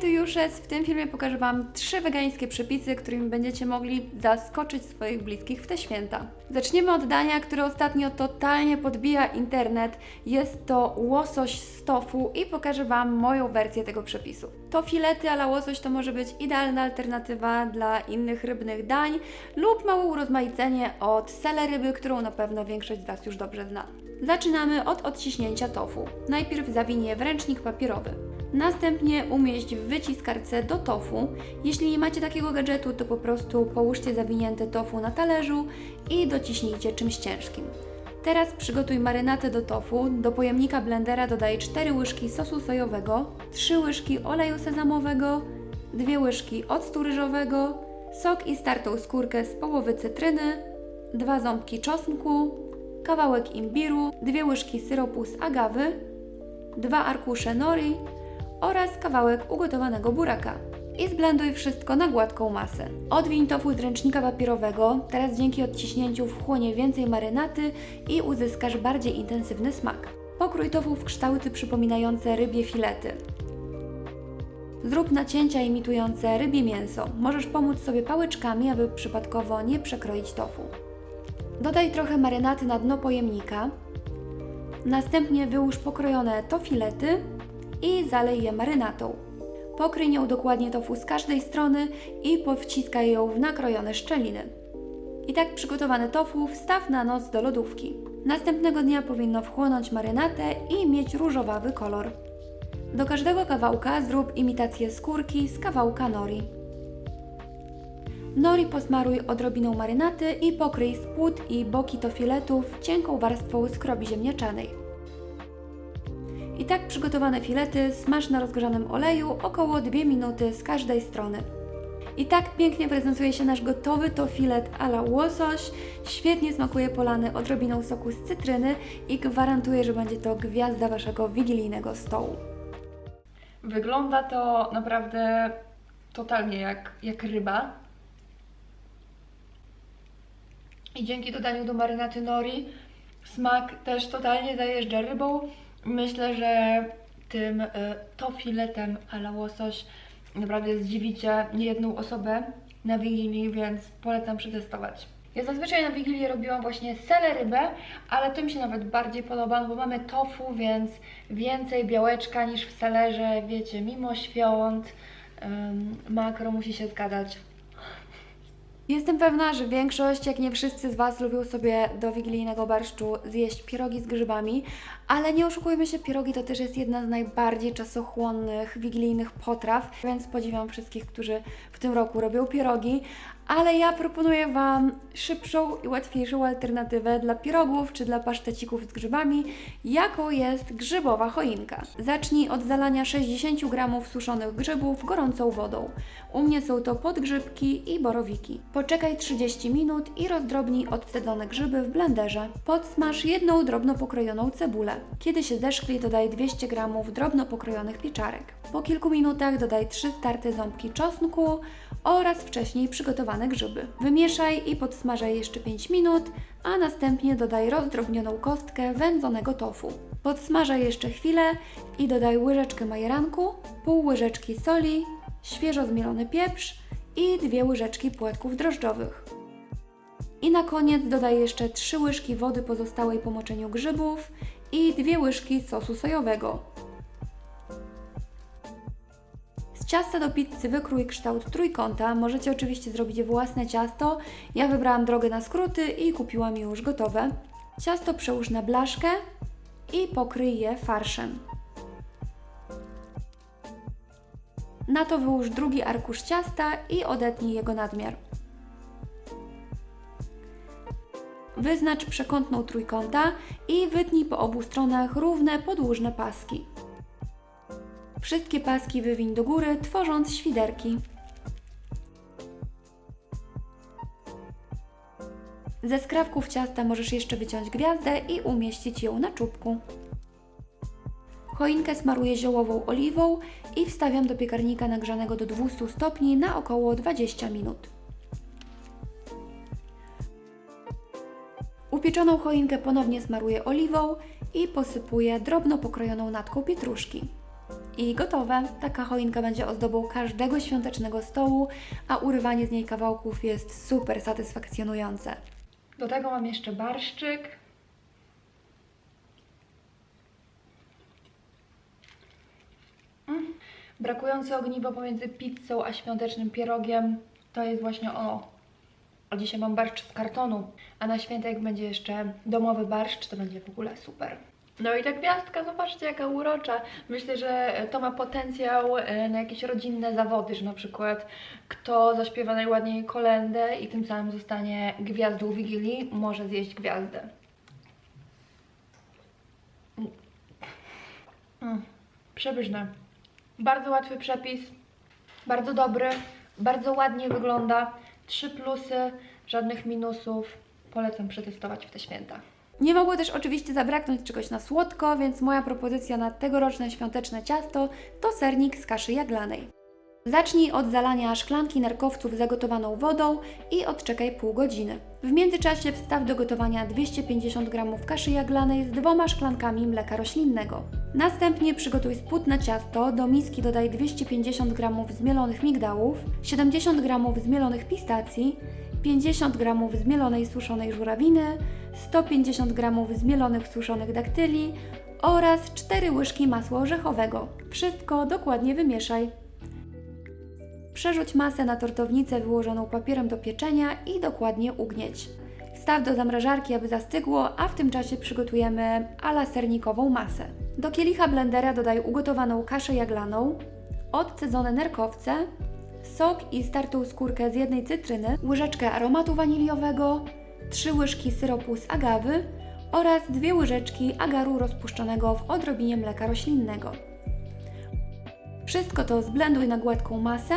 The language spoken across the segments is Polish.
Hej, tu Juszes. W tym filmie pokażę Wam trzy wegańskie przepisy, którymi będziecie mogli zaskoczyć swoich bliskich w te święta. Zaczniemy od dania, które ostatnio totalnie podbija internet. Jest to łosoś z tofu i pokażę Wam moją wersję tego przepisu. To filety ala łosoś to może być idealna alternatywa dla innych rybnych dań lub małe urozmaicenie od seleryby, którą na pewno większość z Was już dobrze zna. Zaczynamy od odciśnięcia tofu. Najpierw zawinij je w ręcznik papierowy. Następnie umieść w wyciskarce do tofu. Jeśli nie macie takiego gadżetu, to po prostu połóżcie zawinięte tofu na talerzu i dociśnijcie czymś ciężkim. Teraz przygotuj marynatę do tofu. Do pojemnika blendera dodaj 4 łyżki sosu sojowego, 3 łyżki oleju sezamowego, 2 łyżki octu ryżowego, sok i startą skórkę z połowy cytryny, 2 ząbki czosnku, kawałek imbiru, 2 łyżki syropu z agawy, 2 arkusze nori oraz kawałek ugotowanego buraka. I zblenduj wszystko na gładką masę. Odwiń tofu z ręcznika papierowego, teraz dzięki odciśnięciu wchłonie więcej marynaty i uzyskasz bardziej intensywny smak. Pokrój tofu w kształty przypominające rybie filety. Zrób nacięcia imitujące rybie mięso. Możesz pomóc sobie pałeczkami, aby przypadkowo nie przekroić tofu. Dodaj trochę marynaty na dno pojemnika. Następnie wyłóż pokrojone tofilety i zalej je marynatą. Pokryj nią dokładnie tofu z każdej strony i powciskaj ją w nakrojone szczeliny. I tak przygotowane tofu wstaw na noc do lodówki. Następnego dnia powinno wchłonąć marynatę i mieć różowawy kolor. Do każdego kawałka zrób imitację skórki z kawałka nori. Nori posmaruj odrobiną marynaty i pokryj spód i boki tofiletów cienką warstwą skrobi ziemniaczanej. Tak przygotowane filety smaż na rozgrzanym oleju około 2 minuty z każdej strony. I tak pięknie prezentuje się nasz gotowy to filet a la łosoś. Świetnie smakuje polany odrobiną soku z cytryny i gwarantuję, że będzie to gwiazda Waszego wigilijnego stołu. Wygląda to naprawdę totalnie jak, jak ryba. I dzięki dodaniu do marynaty nori smak też totalnie zajeżdża rybą. Myślę, że tym y, to filetem ala łosoś naprawdę zdziwicie niejedną osobę na Wigilii, więc polecam przetestować. Ja zazwyczaj na Wigilię robiłam właśnie selerybę, ale to mi się nawet bardziej podoba, bo mamy tofu, więc więcej białeczka niż w selerze, wiecie, mimo świąt makro musi się zgadzać. Jestem pewna, że większość, jak nie wszyscy z Was lubią sobie do wigilijnego barszczu zjeść pierogi z grzybami, ale nie oszukujmy się, pierogi to też jest jedna z najbardziej czasochłonnych wigilijnych potraw, więc podziwiam wszystkich, którzy w tym roku robią pierogi, ale ja proponuję Wam szybszą i łatwiejszą alternatywę dla pierogów czy dla pasztecików z grzybami, jaką jest grzybowa choinka. Zacznij od zalania 60 g suszonych grzybów gorącą wodą. U mnie są to podgrzybki i borowiki. Poczekaj 30 minut i rozdrobnij odcedzone grzyby w blenderze. Podsmaż jedną drobno pokrojoną cebulę. Kiedy się zeszkli, dodaj 200 g drobno pokrojonych pieczarek. Po kilku minutach dodaj 3 starte ząbki czosnku oraz wcześniej przygotowane grzyby. Wymieszaj i podsmażaj jeszcze 5 minut, a następnie dodaj rozdrobnioną kostkę wędzonego tofu. Podsmażaj jeszcze chwilę i dodaj łyżeczkę majeranku, pół łyżeczki soli, świeżo zmielony pieprz i dwie łyżeczki płatków drożdżowych. I na koniec dodaj jeszcze 3 łyżki wody pozostałej po moczeniu grzybów i dwie łyżki sosu sojowego. Ciasta do pizzy wykrój kształt trójkąta. Możecie oczywiście zrobić własne ciasto. Ja wybrałam drogę na skróty i kupiłam już gotowe. Ciasto przełóż na blaszkę i pokryj je farszem. Na to wyłóż drugi arkusz ciasta i odetnij jego nadmiar. Wyznacz przekątną trójkąta i wytnij po obu stronach równe, podłużne paski. Wszystkie paski wywiń do góry, tworząc świderki. Ze skrawków ciasta możesz jeszcze wyciąć gwiazdę i umieścić ją na czubku. Choinkę smaruję ziołową oliwą i wstawiam do piekarnika nagrzanego do 200 stopni na około 20 minut. Upieczoną choinkę ponownie smaruję oliwą i posypuję drobno pokrojoną natką pietruszki. I gotowe. Taka choinka będzie ozdobą każdego świątecznego stołu, a urywanie z niej kawałków jest super satysfakcjonujące. Do tego mam jeszcze barszczyk. Mm. Brakujące ogniwo pomiędzy pizzą a świątecznym pierogiem to jest właśnie ono. A dzisiaj mam barszcz z kartonu, a na święta jak będzie jeszcze domowy barszcz, to będzie w ogóle super. No i ta gwiazdka, zobaczcie jaka urocza. Myślę, że to ma potencjał e, na jakieś rodzinne zawody, że na przykład kto zaśpiewa najładniej kolendę i tym samym zostanie gwiazdą Wigilii, może zjeść gwiazdę. Mm. Mm, przepyszne. Bardzo łatwy przepis, bardzo dobry, bardzo ładnie wygląda. Trzy plusy, żadnych minusów. Polecam przetestować w te święta. Nie mogło też oczywiście zabraknąć czegoś na słodko, więc moja propozycja na tegoroczne świąteczne ciasto to sernik z kaszy jaglanej. Zacznij od zalania szklanki nerkowców zagotowaną wodą i odczekaj pół godziny. W międzyczasie wstaw do gotowania 250 g kaszy jaglanej z dwoma szklankami mleka roślinnego. Następnie przygotuj spódne ciasto, do miski dodaj 250 g zmielonych migdałów, 70 g zmielonych pistacji, 50 g zmielonej suszonej żurawiny, 150 g zmielonych suszonych daktyli oraz 4 łyżki masła orzechowego. Wszystko dokładnie wymieszaj. Przerzuć masę na tortownicę wyłożoną papierem do pieczenia i dokładnie ugnieć. Wstaw do zamrażarki, aby zastygło, a w tym czasie przygotujemy ala sernikową masę. Do kielicha blendera dodaj ugotowaną kaszę jaglaną, odcedzone nerkowce, sok i startą skórkę z jednej cytryny, łyżeczkę aromatu waniliowego, 3 łyżki syropu z agawy oraz 2 łyżeczki agaru rozpuszczonego w odrobinie mleka roślinnego. Wszystko to zblenduj na gładką masę,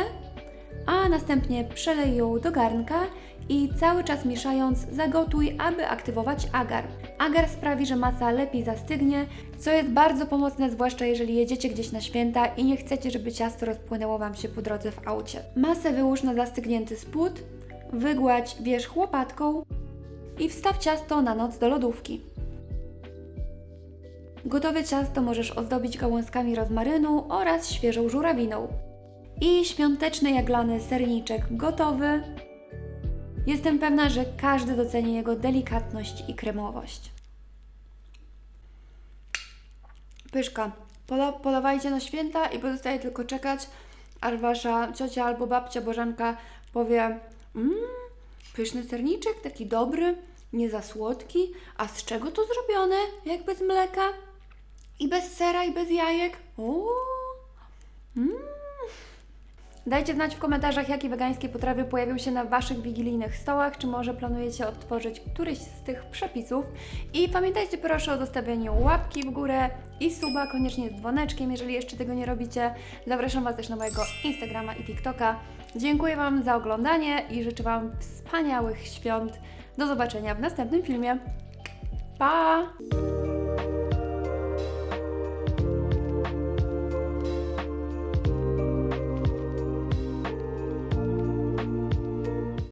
a następnie przelej ją do garnka i cały czas mieszając zagotuj, aby aktywować agar. Agar sprawi, że masa lepiej zastygnie, co jest bardzo pomocne, zwłaszcza jeżeli jedziecie gdzieś na święta i nie chcecie, żeby ciasto rozpłynęło Wam się po drodze w aucie. Masę wyłóż na zastygnięty spód, wygładź wierzch łopatką i wstaw ciasto na noc do lodówki. Gotowe ciasto możesz ozdobić gałązkami rozmarynu oraz świeżą żurawiną. I świąteczny jaglany serniczek gotowy. Jestem pewna, że każdy doceni jego delikatność i kremowość. Pyszka. Pola, polewajcie na święta i pozostaje tylko czekać, aż wasza ciocia albo babcia Bożenka powie mmm, pyszny serniczek, taki dobry, nie za słodki. A z czego to zrobione? Jak bez mleka? I bez sera, i bez jajek? O, mm. Dajcie znać w komentarzach, jakie wegańskie potrawy pojawią się na Waszych wigilijnych stołach, czy może planujecie odtworzyć któryś z tych przepisów. I pamiętajcie proszę o zostawieniu łapki w górę i suba, koniecznie z dzwoneczkiem, jeżeli jeszcze tego nie robicie. Zapraszam Was też na mojego Instagrama i TikToka. Dziękuję Wam za oglądanie i życzę Wam wspaniałych świąt. Do zobaczenia w następnym filmie. Pa!